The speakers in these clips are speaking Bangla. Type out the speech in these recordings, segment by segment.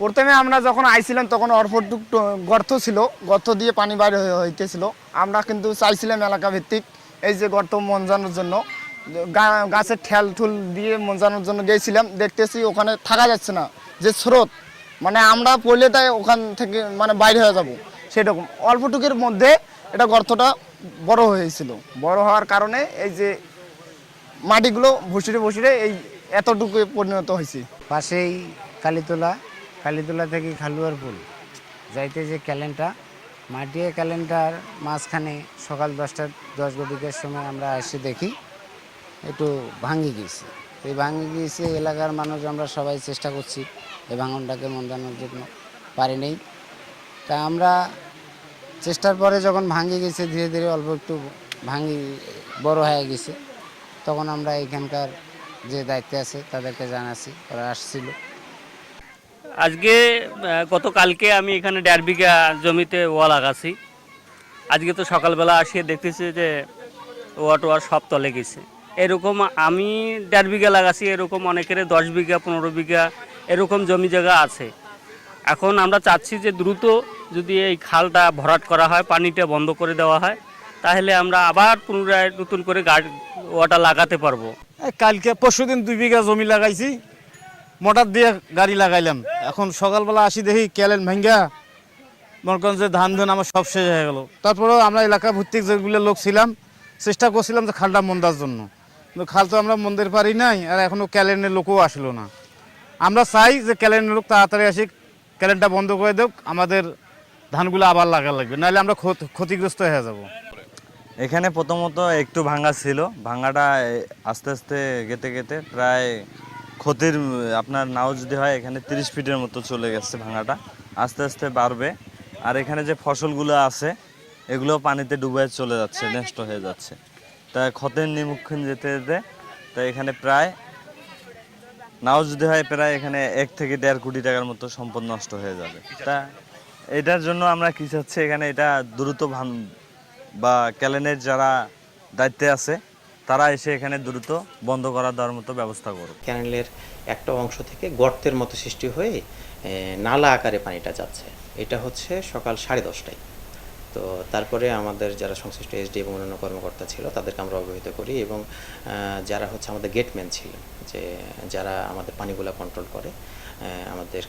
প্রথমে আমরা যখন আইছিলাম, তখন অল্পটুক গর্ত ছিল। গর্ত দিয়ে পানি বাইরে হইতেছিল। আমরা কিন্তু চাইছিলাম এলাকা ভিত্তিক এই যে গর্ত মঞ্জানোর জন্য। গাছের ঠেল ঠুল দিয়ে মঞ্জানোর জন্য গিয়েছিলাম দেখতেছি ওখানে থাকা যাচ্ছে না। যে স্রোত মানে আমরা পড়লে তাই ওখান থেকে মানে বাইরে হয়ে যাব। সেরকম। অল্পটুকের মধ্যে এটা গর্তটা বড় হয়েছিল। বড় হওয়ার কারণে এই যে মাটিগুলো ভুসিরে ভুসিরে এই এতটুকু পরিণত হয়েছে। পাশেই কালীতলা। কালীতলা থেকে খালুয়ার পুল। যাইতে যে ক্যালেন্ডটা মাটিয়ে ক্যালেন্ডার মাঝখানে সকাল দশটা, দশ গদিকের সময় আমরা এসে দেখি, একটু ভাঙি গিয়েছে। এই ভাঙি গিয়েছে এলাকার মানুষ, আমরা সবাই চেষ্টা করছি এই ভাঙনটাকে মন্দানোর জন্য। পারি নেই। তা আমরা চেষ্টার পরে যখন ভাঙি গেছে ধীরে ধীরে অল্প একটু ভাঙি বড় হয়ে গেছে তখন আমরা এখানকার যে দায়িত্বে আছে, তাদেরকে জানাচ্ছি, ওরা আসছিল। আজকে গতকালকে আমি এখানে দেড় বিঘা জমিতে ওয়া লাগাছি আজকে তো সকালবেলা আসিয়ে দেখতেছি যে ওয়া টোয়া সব তলে গেছে। এরকম আমি দেড় বিঘা লাগাছি, এরকম অনেকের দশ বিঘা, পনেরো বিঘা, এরকম জমি জায়গা আছে। এখন আমরা চাচ্ছি যে দ্রুত যদি এই খালটা ভরাট করা হয়, পানিটা বন্ধ করে দেওয়া হয়, তাহলে আমরা আবার পুনরায় নতুন করে গাড়ি ওয়াটা লাগাতে পারব। কালকে পরশু দিন দুই বিঘা জমি লাগাইছি। মোটর দিয়ে গাড়ি লাগাইলাম। এখন সকালবেলা আসি দেখি ক্যালেন ভেঙ্গা। মনে যে ধান ধান আমার সব শেষ হয়ে গেল। তারপরেও আমরা এলাকা ভিত্তিক যেগুলো লোক ছিলাম চেষ্টা করছিলাম যে খালটা মন্দার জন্য। খাল তো আমরা মন্দির পারি নাই আর এখনও ক্যালেনের লোকও আসলো না। আমরা চাই যে ক্যালেনের লোক তাড়াতাড়ি আসি ক্যালেনটা বন্ধ করে দেব আমাদের ধানগুলো আবার লাগা লাগবে নাহলে আমরা ক্ষতিগ্রস্ত হয়ে যাব। এখানে প্রথমত একটু ভাঙা ছিল। ভাঙাটা এ, আস্তে আস্তে গেতে গেতে প্রায় ক্ষতির আপনার নাও যদি হয়, এখানে তিরিশ ফিটের মতো চলে গেছে ভাঙাটা। আস্তে আস্তে বাড়বে। আর এখানে যে ফসলগুলো আছে এগুলো পানিতে ডুবে চলে যাচ্ছে, নষ্ট হয়ে যাচ্ছে। তা ক্ষতের নিমুখীন যেতে যেতে, তা এখানে প্রায়, নাও যদি হয়, প্রায় এখানে এক থেকে দেড় কোটি টাকার মতো সম্পদ নষ্ট হয়ে যাবে। তা এটার জন্য আমরা কি চাচ্ছি? এখানে এটা দ্রুত ভান বা ক্যালেনের যারা দায়িত্বে আছে তারা এসে এখানে দ্রুত বন্ধ করা দেওয়ার মতো ব্যবস্থা করুক। ক্যানেলের একটা অংশ থেকে গর্তের মতো সৃষ্টি হয়ে নালা আকারে পানিটা যাচ্ছে। এটা হচ্ছে সকাল সাড়ে দশটায়। তো তারপরে আমাদের যারা সংশ্লিষ্ট এসডি এবং অন্যান্য কর্মকর্তা ছিল, তাদেরকে আমরা অবহিত করি এবং যারা হচ্ছে আমাদের গেটম্যান ছিলেন, যে, যারা আমাদের পানিগুলো কন্ট্রোল করে আমাদের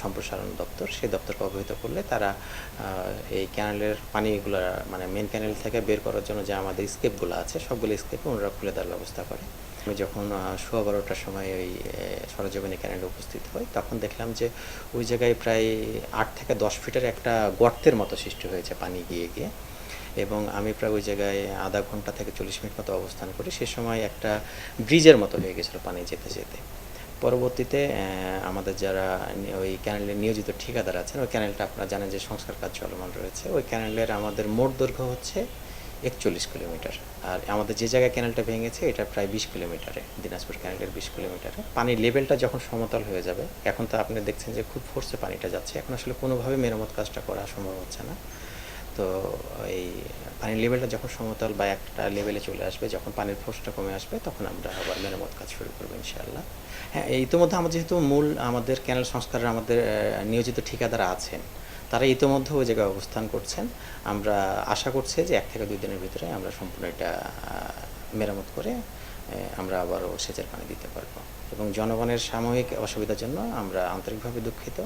সম্প্রসারণ দপ্তর, সেই দপ্তরকে অবহিত করলে তারা এই ক্যানেলের পানিগুলো মানে মেন ক্যানেল থেকে বের করার জন্য যে আমাদের স্কেপগুলো আছে, সবগুলো স্কেপে ওনারা খুলে দেওয়ার ব্যবস্থা করে। আমি যখন সোয়া বারোটার সময় ওই সরজমিনী ক্যানেলে উপস্থিত হই, তখন দেখলাম যে ওই জায়গায় প্রায় আট থেকে দশ ফিটের একটা গর্তের মতো সৃষ্টি হয়েছে পানি গিয়ে গিয়ে। এবং আমি প্রায় ওই জায়গায় আধা ঘণ্টা থেকে চল্লিশ মিনিট মতো অবস্থান করি। সে সময় একটা ব্রিজের মতো হয়ে গেছিল পানি যেতে যেতে। পরবর্তীতে আমাদের যারা ওই ক্যানেলে নিয়োজিত ঠিকাদার আছেন, ওই ক্যানেলটা আপনারা জানেন যে সংস্কার কাজ চলমান রয়েছে। ওই ক্যানেলের আমাদের মোট দৈর্ঘ্য হচ্ছে একচল্লিশ কিলোমিটার। আর আমাদের যে জায়গায় ক্যানেলটা ভেঙেছে, এটা প্রায় বিশ কিলোমিটারে, দিনাজপুর ক্যানেলের বিশ কিলোমিটারে। পানির লেভেলটা যখন সমতল হয়ে যাবে, এখন তো আপনি দেখছেন যে খুব ফোর্সে পানিটা যাচ্ছে। এখন আসলে কোনোভাবে মেরামত কাজটা করা সম্ভব হচ্ছে না। তো এই পানির লেভেলটা যখন সমতল বা একটা লেভেলে চলে আসবে, যখন পানির ফোর্সটা কমে আসবে, তখন আমরা আবার মেরামত কাজ শুরু করব, ইনশাআল্লাহ। হ্যাঁ ইতিমধ্যে আমাদের যেহেতু মূল আমাদের ক্যানেল সংস্কারের আমাদের নিয়োজিত ঠিকাদারা আছেন, তারা ইতিমধ্যে ওই জায়গায় অবস্থান করছেন। আমরা আশা করছি যে এক থেকে দুই দিনের ভিতরে আমরা সম্পূর্ণ এটা মেরামত করে আমরা আবারও সেচের পানি দিতে পারব। এবং জনগণের সাময়িক অসুবিধার জন্য আমরা আন্তরিকভাবে দুঃখিত।